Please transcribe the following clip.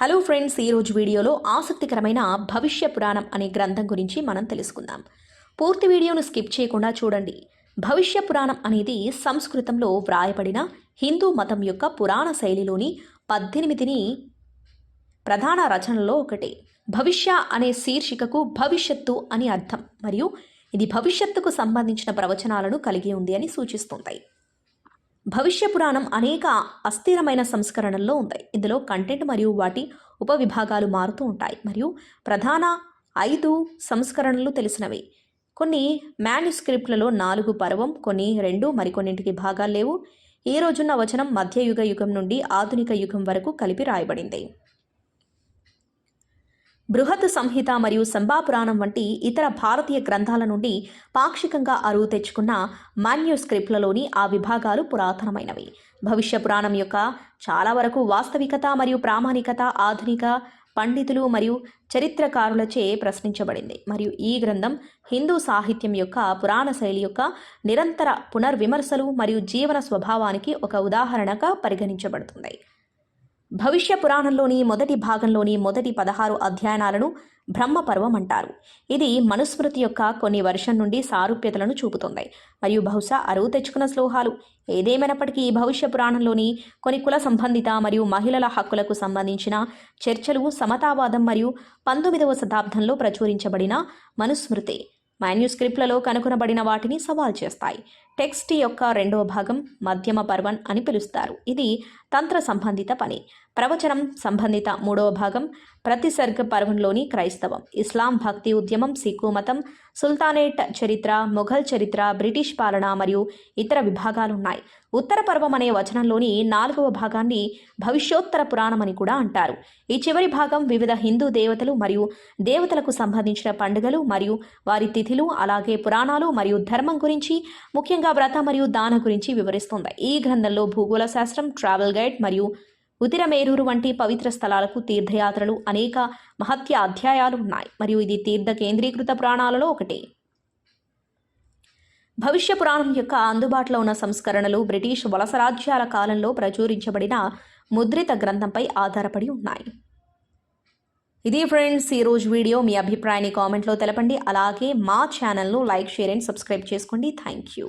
Hello friends ఈరోజు వీడియోలో ఆసక్తికరమైన భవిష్య పురాణం అనే గ్రంథం గురించి మనం తెలుసుకుందాం. పూర్తి వీడియోను స్కిప్ చేయకుండా చూడండి. భవిష్య పురాణం అనేది సంస్కృతంలో వ్రాయబడిన హిందూ మతం యొక్క పురాణ శైలిలోని పద్దెనిమిదిని ప్రధాన రచనల్లో ఒకటి. భవిష్య అనే శీర్షికకు భవిష్యత్తు అని అర్థం మరియు ఇది భవిష్యత్తుకు సంబంధించిన ప్రవచనాలను కలిగి ఉంది అని సూచిస్తుంది భవిష్య పురాణం అనేక అస్థిరమైన సంస్కరణల్లో ఉంటాయి. ఇందులో కంటెంట్ మరియు వాటి ఉపవిభాగాలు మారుతూ ఉంటాయి. మరియు ప్రధాన ఐదు సంస్కరణలు తెలిసినవి. కొన్ని మాన్యుస్క్రిప్ట్లలో నాలుగు పర్వం కొన్ని రెండు మరికొన్నింటికి భాగాలు లేవు. ఈ రోజున్న వచనం మధ్యయుగ యుగం నుండి ఆధునిక యుగం వరకు కలిపి రాయబడింది. బృహత్ సంహిత మరియు సంభాపురాణం వంటి ఇతర భారతీయ గ్రంథాల నుండి పాక్షికంగా అరువు తెచ్చుకున్న మాన్యుస్క్రిప్ట్లలోని ఆ విభాగాలు పురాతనమైనవి. భవిష్య పురాణం యొక్క చాలా వరకు వాస్తవికత మరియు ప్రామాణికత ఆధునిక పండితులు మరియు చరిత్రకారులచే ప్రశ్నించబడింది. మరియు ఈ గ్రంథం హిందూ సాహిత్యం యొక్క పురాణ శైలి యొక్క నిరంతర పునర్విమర్శలు మరియు జీవన స్వభావానికి ఒక ఉదాహరణగా పరిగణించబడుతుంది. భవిష్య పురాణంలోని మొదటి భాగంలోని మొదటి పదహారు అధ్యయనాలను బ్రహ్మపర్వం అంటారు. ఇది మనుస్మృతి యొక్క కొన్ని వర్షం నుండి సారూప్యతలను చూపుతుంది. మరియు బహుశా అరువు తెచ్చుకున్న శ్లోహాలు. ఏదేమైనప్పటికీ భవిష్య పురాణంలోని కొన్ని కుల సంబంధిత మరియు మహిళల హక్కులకు సంబంధించిన చర్చలు సమతావాదం మరియు పంతొమ్మిదవ శతాబ్దంలో ప్రచురించబడిన మనుస్మృతి. మాన్యుస్క్రిప్ట్లలో కనుగొనబడిన వాటిని సవాల్ చేస్తాయి. టెక్స్ట్ యొక్క రెండవ భాగం మధ్యమ పర్వన్ అని పిలుస్తారు. ఇది తంత్ర సంబంధిత పని. ప్రవచనం సంబంధిత మూడవ భాగం. ప్రతిసర్గ పర్వంలోని క్రైస్తవం. ఇస్లాం భక్తి ఉద్యమం సిక్కు మతం. సుల్తానేట్ చరిత్ర మొఘల్ చరిత్ర బ్రిటిష్ పాలన మరియు ఇతర విభాగాలు ఉన్నాయి ఉత్తర పర్వం అనే వచనంలోని నాలుగవ భాగాన్ని భవిష్యోత్తర పురాణం అని కూడా అంటారు. ఈ చివరి భాగం వివిధ హిందూ దేవతలు మరియు దేవతలకు సంబంధించిన పండుగలు మరియు వారి తిథులు అలాగే పురాణాలు మరియు ధర్మం గురించి ముఖ్యంగా వ్రత మరియు దాన గురించి వివరిస్తుంది. ఈ గ్రంథంలో భూగోళ శాస్త్రం ట్రావెల్ గైడ్ మరియు ఉతిరమేరూరు వంటి పవిత్ర స్థలాలకు తీర్థయాత్రలు అనేక మహత్య అధ్యాయాలు ఉన్నాయి మరియు ఇది తీర్థ కేంద్రీకృత పురాణాలలో ఒకటి. భవిష్య పురాణం యొక్క అందుబాటులో ఉన్న సంస్కరణలు బ్రిటిష్ వలసరాజ్యాల కాలంలో ప్రచురించబడిన ముద్రిత గ్రంథంపై ఆధారపడి ఉన్నాయి. ఇది ఫ్రెండ్స్ ఈరోజు వీడియో. మీ అభిప్రాయాన్ని కామెంట్లో తెలపండి. అలాగే మా ఛానల్ను లైక్ షేర్ అండ్ సబ్స్క్రైబ్ చేసుకోండి. Thank you.